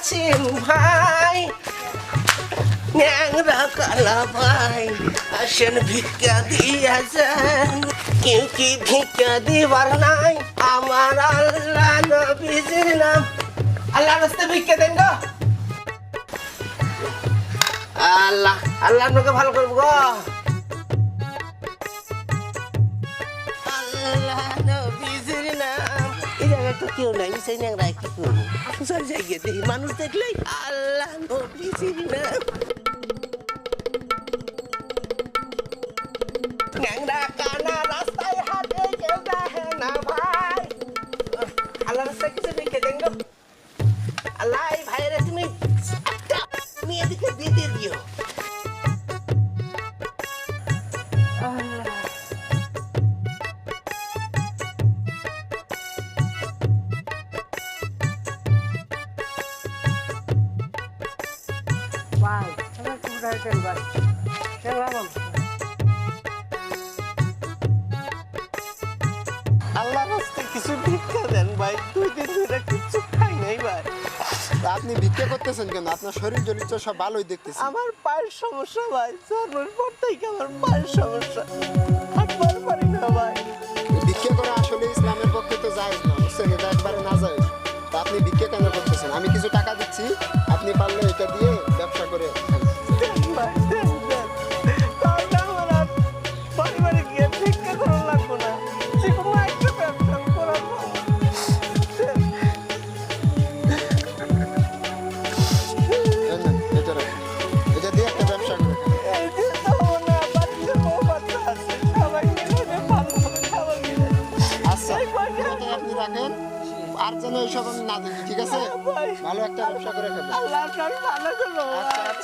কাসিম ভাই ন্যাংরা কালা ভাই আসেন ভিক্ষা দিয়েছেন কেউ কি ভিক্ষা দিবার নাই আমার আল্লাহ নবীজির নাম আল্লাহ রাস্তে ভিক্ষা দেন গো আল্লাহ আল্লাহ আপনাকে ভালো করব জায়গায় তো কেউ নাই সেই ন্যাংরা কি করব সব জায়গায় মানুষ দেখলেই আল্লাহ নবীজির ভাই আল্লাহ রাস্তায় কিছু ভিক্ষা দেন ভাই দুই দিন ধরে কিছু খাই নাই ভাই। আপনি ভিক্ষা করতেছেন কেন? আপনার শরীর জলিত সব ভালোই দেখতেছি। আমার পায়ের সমস্যা ভাই জন্মের পর থেকে আমার পায়ের সমস্যা? হাঁটবার পারি না ভাই। ভিক্ষা করা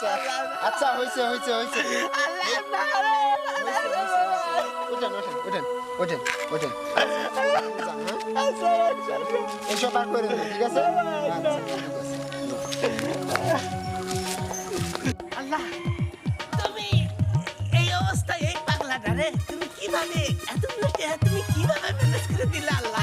আচ্ছা আচ্ছা হয়েছে হয়েছে হয়েছে ওঠেন ওঠেন ওঠেন ওঠেন না ঠিক আছে? আল্লাহ, তুমি এই অবস্থায় এই পাগলাটা রে, তুমি কীভাবে টাকা তুমি কীভাবে ম্যানেজ করে দিলে আল্লাহ?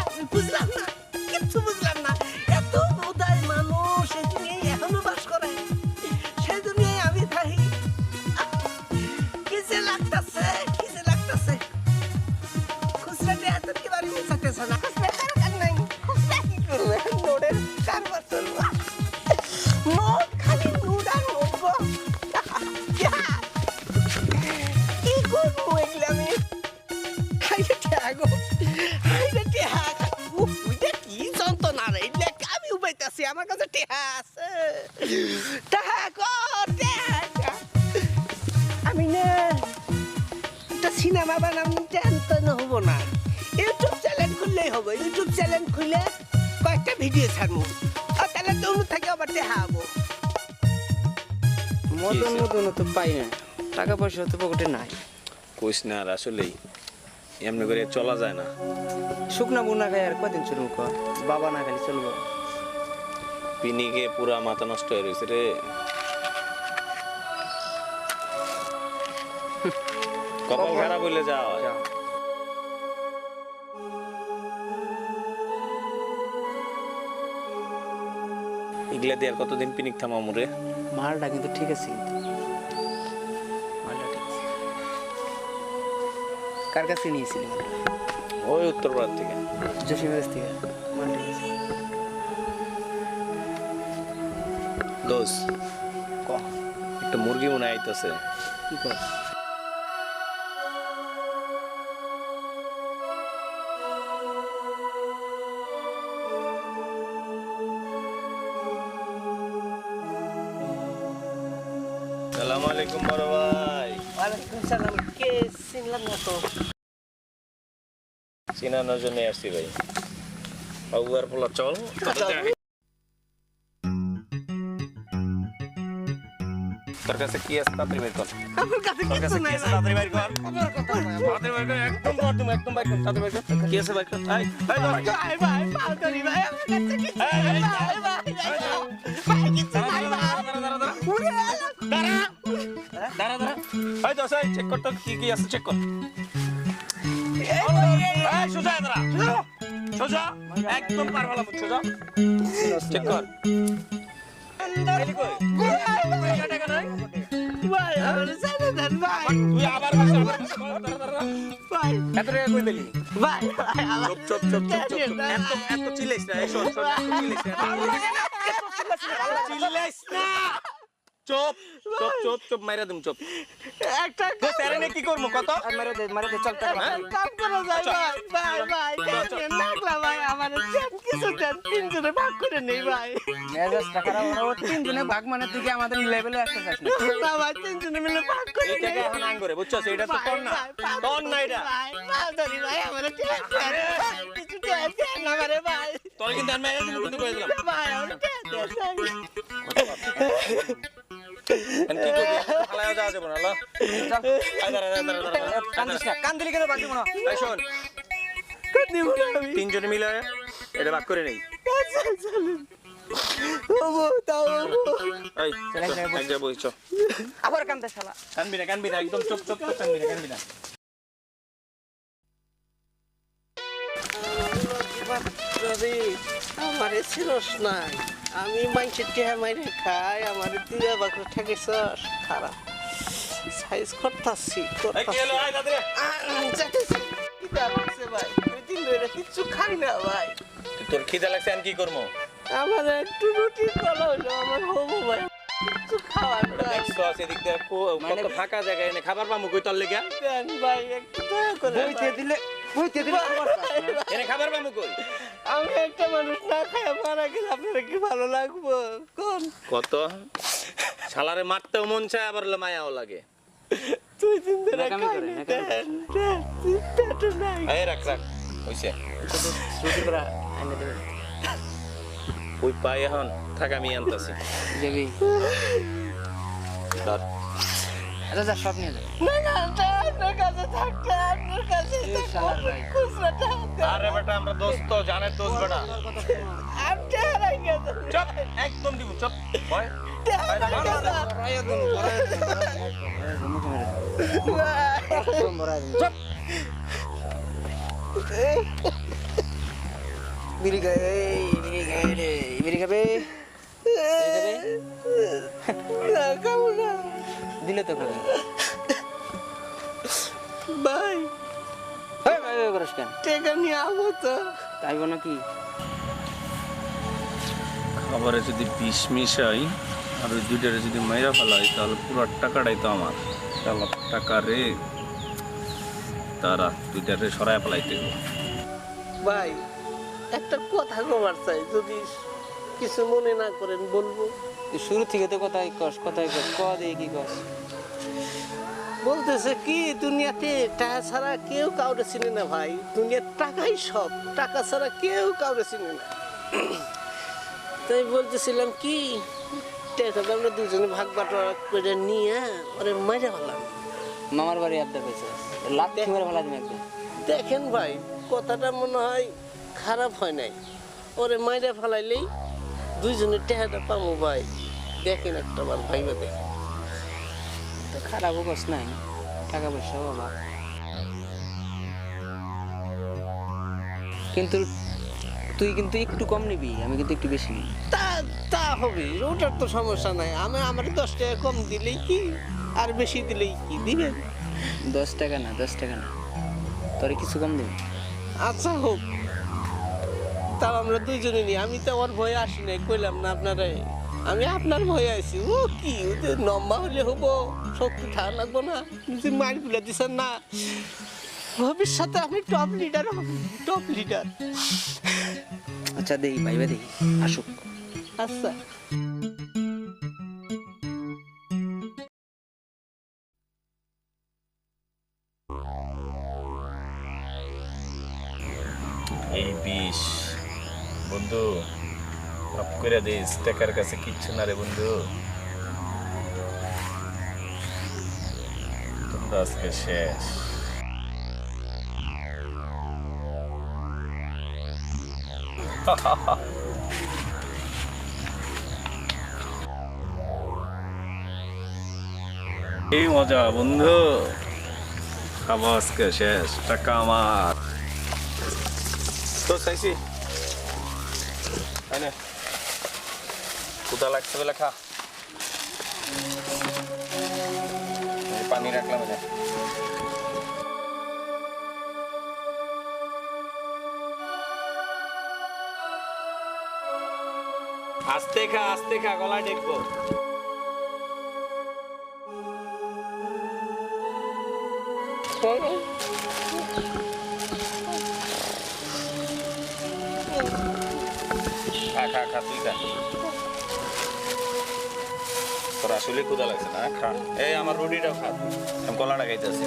ঠ্যাগ ঠ্যাগ আমি না একটা সিনেমা বানাম টেনশন হব না ইউটিউব চ্যানেল খুললেই হবে ইউটিউব চ্যানেল খুলে কয়েকটা ভিডিও ছাড়বো আর তাহলে তো অন্য থেকে আবার দেখা হব মতন মতন তো পাই না টাকা পয়সা তো পকেটে নাই কইস না আর আসলেই এমনি করে চলা যায় না শুকনা বুনা খাই আর কদিন চলবো ক বাবা না খালি চলবো পিনিকে পুরা মাথা নষ্ট হয়ে রয়েছে রে। কপাল খারাপ হইলে যাও। এগুলা দিয়ে আর কতদিন পিনিক থামামু রে? মালটা কিন্তু ঠিক আছে মালটা কার কাছে নিয়েছিলি মালটা? ওই উত্তরপাড়ার থেকে। জসিমের থেকে। মাল দোষ একটা মুরগি মনে আইতেছে। সালাম আলাইকুম বড় ভাই। ওয়ালাইকুম সালাম। কে চিনলাম না তো? চিনানোর জন্য আসছি ভাই। বাবু আর পোলা চল। তোর কাছে কি আছে? তাড়াতাড়ি বের কর। আমার কাছে কিছু নাই তাড়াতাড়ি বের কর। তাড়াতাড়ি বের কর একদম কর তুমি একদম বের কর তাড়াতাড়ি বের কর। কি আছে বের কর? আই আই ভাই ভাই ভাই পাল ভাই আমার কাছে কিছু নাই ভাই ভাই ভাই ভাই কিছু নাই ভাই। উড়ে আলো। দাঁড়া। দাঁড়া এই তো সেই চেক কর তো কি কি আছে চেক কর। এই সোজা দাঁড়া। সোজা। একদম পার ভালো সোজা। চেক কর। চিল্লাইস না না চুপ চুপ চুপ চুপ মাইরা দিম চুপ। একটা তো স্যারেনে কি করব? কত? মেরে দে মেরে দে চল টাকা হ্যাঁ? কাম করা যায় ভাই ভাই ভাই লাগলা ভাই আমার টেন কিছু টেন তিনজনে ভাগ করে নেই ভাই। মেজাজ টাকা ওরা তিনজনে ভাগ মানে তুই কি আমাদের লেভেলে আসতে চাস না না ভাই তিনজনে মিলে ভাগ করে টাকা নেই। এখন আং করে বুঝছস এটা তো তোর না। তোর না এটা। ভাই মাধুরী ভাই আমার টেন কিছু টেন টেন আমারে ভাই। তোর কিন্তু আমি মাইরা দিম কিন্তু কই দিলাম। ভাই আমার এখন কান বাকি মনে শোন। তিনজনে মিলে এটা ভাগ করে নেই। আবার কান্দে শালা। কানবি না কানবি না একদম চোখ চোখ চুপ কানবি না কানবি না। রবি আমারে ছিলস নাই। আমি মাংসের টেহা মাইরে খাই আমার দিয়ে বাকর ঠেকেছস খারাপ। সাইজ করতাছি হলো কিচ্ছু খাই না ভাই। তোর খিদে লাগছে আমি কি করব? আমার একটু রুটি করা হইল আমার হব ভাই। মানে- ফাঁকা জায়গায় খাবার পামু কই লেগে? ভাই একটু দয়া করে দিলে বইতে দিলে খবর এনে খাবার পামু কই? আমি একটা মানুষ না খাই মারা গেলে আপনারা কি ভালো লাগবো? কোন? কত? শালারে মারতেও মন চায় আবার মায়াও লাগে। দুই দিন ধরে নাকামি করে, খাইনি। নাকামি করে। দেন দেন নাই। এই রাখ রাখ হইছে। রুটি করা এনে দেবে। ওই পাই এখন থাক আমি আনতাছি। দেবি ধর। আচ্ছা সব নিয়ে যা। না না না, আপনার কাছে থাকতে আপনার কাছে। খুচরা টাকা আরে বেটা আমরা দোস্ত জানের দোস্ত। দিলে তো ভাই। হেই, ভাই, ভাই, করিস কেন? টাকা নিয়ে আবো তো। তাইব নাকি খাবারে যদি বিষ মিশাই আর ওই দুইটারে যদি মাইরা ফেলাই তাহলে পুরো টাকাটাই তো আমার। তাহলে টাকা রে তারা দুইটারে সরাই ফেলাইতে। ভাই একটা কথা কবার চাই যদি কিছু মনে না করেন বলব। শুরু থেকে তো কথাই কস কথাই কস ক দিয়ে কি কস? বলতেছে কি দুনিয়াতে টাকা ছাড়া কেউ কাউরে চিনে না ভাই। দুনিয়ার টাকাই সব। টাকা ছাড়া কেউ কাউরে চিনে না। তাই বলতেছিলাম কি টাকাটা আমরা দুজনে ভাগ বাটোয়ারা করে নিয়ে ওরে মেরে ফেলাম মামার বাড়ি আবদার পেয়েছে। লাভ মেরে ফেলা তুমি একদম দেখেন ভাই কথাটা মনে হয় খারাপ হয় নাই। ওরে মাইরে ফেলাইলেই দুইজনে টেহাটা পাবো ভাই। দেখেন একটা বার ভাইবা দেখেন। তো খারাপও কস নাই টাকা পয়সা বাবা কিন্তু তুই কিন্তু একটু কম নিবি আমি কিন্তু একটু বেশি নিই তা তা হবে ওটার তো সমস্যা নাই। আমি আমার দশ টাকা কম দিলেই কি? আর বেশি দিলেই কি? দিবেন দশ টাকা না দশ টাকা না। তোর কিছু কম দিবি? আচ্ছা হোক। তাও আমরা দুইজনে নিই। আমি তো ওর ভয়ে আসি নাই কইলাম না আপনারা। আমি আপনার ভয়ে আছি ও কি ওদের লম্বা হলে হব শক্তি থাকা লাগবো না যদি মারগুলা দিছেন না। ভবিষ্যতে আমি টপ লিডার হব টপ লিডার আচ্ছা দেখি ভাইবা দেখি আসুক। আচ্ছা। এই বিষ বন্ধু। মাফ করে দিস টাকার কাছে কিচ্ছু না রে বন্ধু আজকে শেষ এই মজা বন্ধু খাব আজকে শেষ টাকা আমার তো চাইছি ক্ষুদা লাগছে বলে খা। পানি রাখলাম এখানে। আস্তে খা আস্তে খা, গলায় দেখব খা খা খা, তুই খা। তোর আসলে ক্ষুদা লাগছে না, খা। এই আমার রুটিটাও খা। আমি কলাটা খাইতেছি।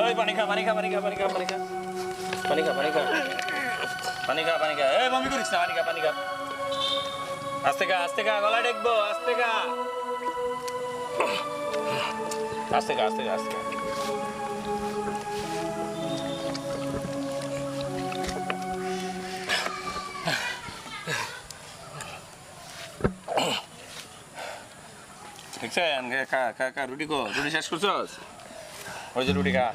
ওই পানি খা পানি খা পানি খা পানি খা পানি খা। পানি এই আস্তে খা আস্তে খা গলা দেখব আস্তে খা। আস্তে খা আস্তে খা, আস্তে দেখছেন? কাকা রুটি কো? রুটি শেষ করছস? ওই যে রুটি কা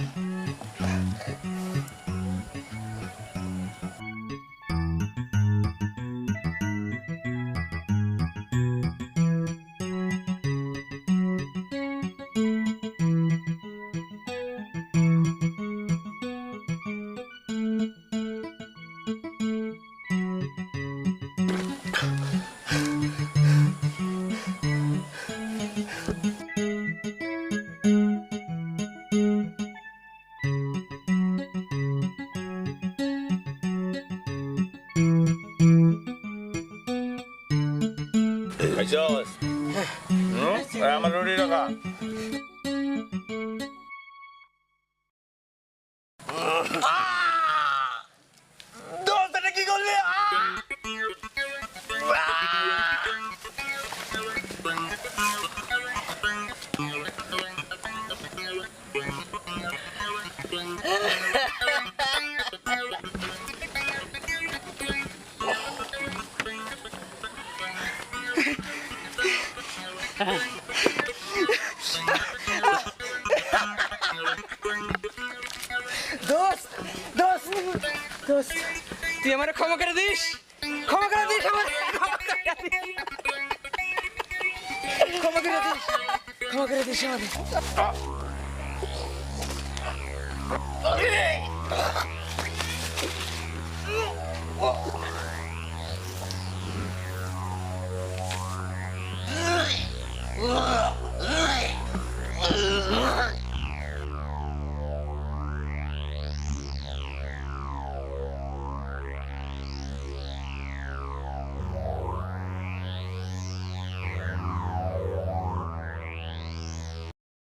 দোস্ত দোস্ত দোস্ত তুই আমার ক্ষমা করে দিস ক্ষমা করে দিস আমার ক্ষমা করে দিস ক্ষমা করে দিস ক্ষমা করে দিস আমাদের